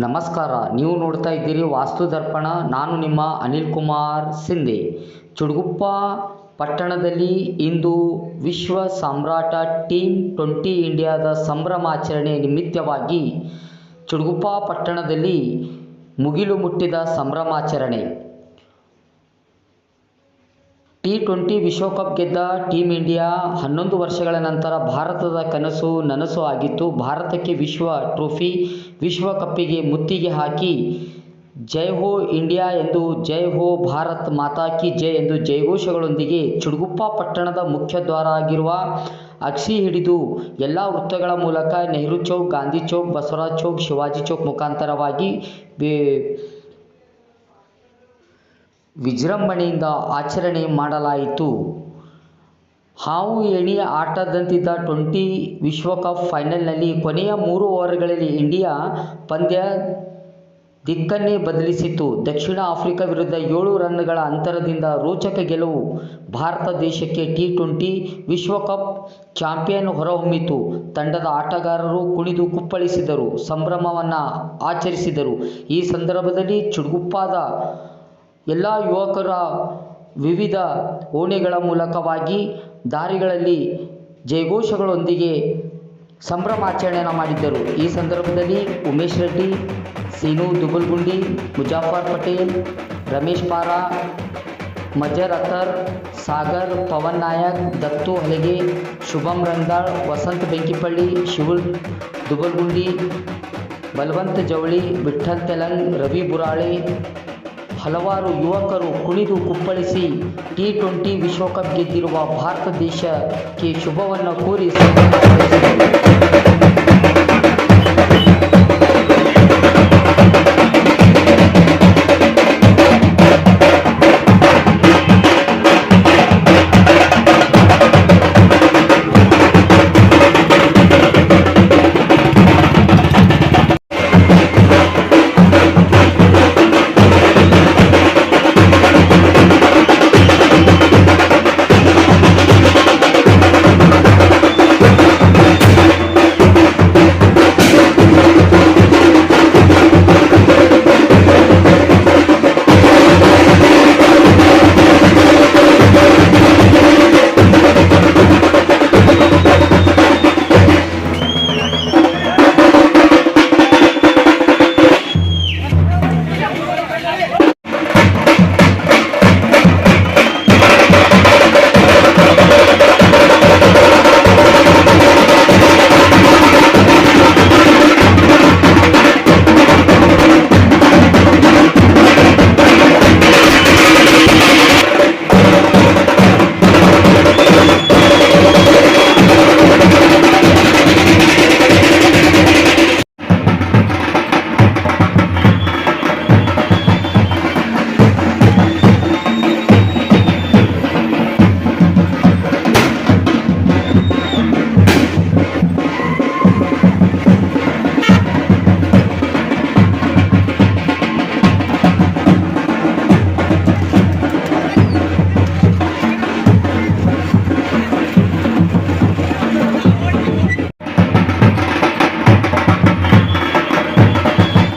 ನಮಸ್ಕಾರ, ನೀವು ನೋಡ್ತಾ ಇದ್ದೀರಿ ವಾಸ್ತು ದರ್ಪಣ. ನಾನು ನಿಮ್ಮ ಅನಿಲ್ ಕುಮಾರ್ ಸಿಂಧೆ. ಚುಡುಗುಪ್ಪ ಪಟ್ಟಣದಲ್ಲಿ ಇಂದು ವಿಶ್ವ ಸಾಮ್ರಾಟ ಟೀಮ್ ಟ್ವೆಂಟಿ ಇಂಡಿಯಾದ ಸಂಭ್ರಮಾಚರಣೆ ನಿಮಿತ್ತವಾಗಿ ಚುಡುಗುಪ್ಪ ಪಟ್ಟಣದಲ್ಲಿ ಮುಗಿಲು ಮುಟ್ಟಿದ ಸಂಭ್ರಮಾಚರಣೆ. ಟಿ ಟ್ವೆಂಟಿ ವಿಶ್ವಕಪ್ ಗೆದ್ದ ಟೀಮ್ ಇಂಡಿಯಾ ಹನ್ನೊಂದು ವರ್ಷಗಳ ನಂತರ ಭಾರತದ ಕನಸು ನನಸು ಆಗಿತ್ತು. ಭಾರತಕ್ಕೆ ವಿಶ್ವ ಟ್ರೋಫಿ, ವಿಶ್ವಕಪ್ಪಿಗೆ ಮುತ್ತಿಗೆ ಹಾಕಿ ಜೈ ಹೋ ಇಂಡಿಯಾ ಎಂದು ಜೈ ಹೋ ಭಾರತ್ ಮಾತಾ ಕಿ ಜೈ ಎಂದು ಜೈಘೋಷಗಳೊಂದಿಗೆ ಚುಡುಗುಪ್ಪ ಪಟ್ಟಣದ ಮುಖ್ಯದ್ವಾರ ಆಗಿರುವ ಅಕ್ಷಿ ಹಿಡಿದು ಎಲ್ಲ ವೃತ್ತಗಳ ಮೂಲಕ ನೆಹರು ಚೌಕ್, ಗಾಂಧಿ ಚೌಕ್, ಬಸವರಾಜ್ ಚೌಕ್, ಶಿವಾಜಿ ಚೌಕ್ ಮುಖಾಂತರವಾಗಿ ವಿಜೃಂಭಣೆಯಿಂದ ಆಚರಣೆ ಮಾಡಲಾಯಿತು. ಹಾವು ಏಣಿ ಆಟದಂತಿದ್ದ ಟ್ವೆಂಟಿ ವಿಶ್ವಕಪ್ ಫೈನಲ್ನಲ್ಲಿ ಕೊನೆಯ ಮೂರು ಓವರ್ಗಳಲ್ಲಿ ಇಂಡಿಯಾ ಪಂದ್ಯ ದಿಕ್ಕನ್ನೇ ಬದಲಿಸಿತು ದಕ್ಷಿಣ ಆಫ್ರಿಕಾ ವಿರುದ್ಧ ಏಳು ರನ್ಗಳ ಅಂತರದಿಂದ ರೋಚಕ ಗೆಲುವು ಭಾರತ ದೇಶಕ್ಕೆ ಟಿ ಟ್ವೆಂಟಿ ವಿಶ್ವಕಪ್ ಚಾಂಪಿಯನ್ ಹೊರಹೊಮ್ಮಿತು. ತಂಡದ ಆಟಗಾರರು ಕುಣಿದು ಕುಪ್ಪಳಿಸಿದರು, ಸಂಭ್ರಮವನ್ನು ಆಚರಿಸಿದರು. ಈ ಸಂದರ್ಭದಲ್ಲಿ ಚುಡುಗುಪ್ಪಾದ ಎಲ್ಲ ಯುವಕರ ವಿವಿಧ ಓಣಿಗಳ ಮೂಲಕವಾಗಿ ದಾರಿಗಳಲ್ಲಿ ಜಯಘೋಷಗಳೊಂದಿಗೆ ಸಂಭ್ರಮಾಚರಣೆಯನ್ನು ಮಾಡಿದ್ದರು. ಈ ಸಂದರ್ಭದಲ್ಲಿ ಉಮೇಶ್ ರೆಡ್ಡಿ, ಸೀನು ದುಬಲ್ಗುಂಡಿ, ಮುಜಾಫರ್ ಪಟೇಲ್, ರಮೇಶ್ ಪಾರಾ, ಮಜರ್ ಅತರ್, ಸಾಗರ್, ಪವನ್ ನಾಯಕ್, ದತ್ತು ಹಲಗೆ, ಶುಭಂ ರಂಗಾಳ್ ವಸಂತ್ ಬೆಂಕಿಪಳ್ಳಿ, ಶಿವುಲ್ ದುಬಲ್ಗುಂಡಿ, ಬಲವಂತ್ ಜವಳಿ ವಿಠಲ್ ತೆಲಂಗ್, ರವಿ ಬುರಾಳೆ ಹಲವಾರು ಯುವಕರು ಕುಣಿದು ಕುಪ್ಪಳಿಸಿ ಟಿ ಟ್ವೆಂಟಿ ವಿಶ್ವಕಪ್ ಗೆದ್ದಿರುವ ಭಾರತ ದೇಶಕ್ಕೆ ಶುಭವನ್ನು ಕೋರಿ.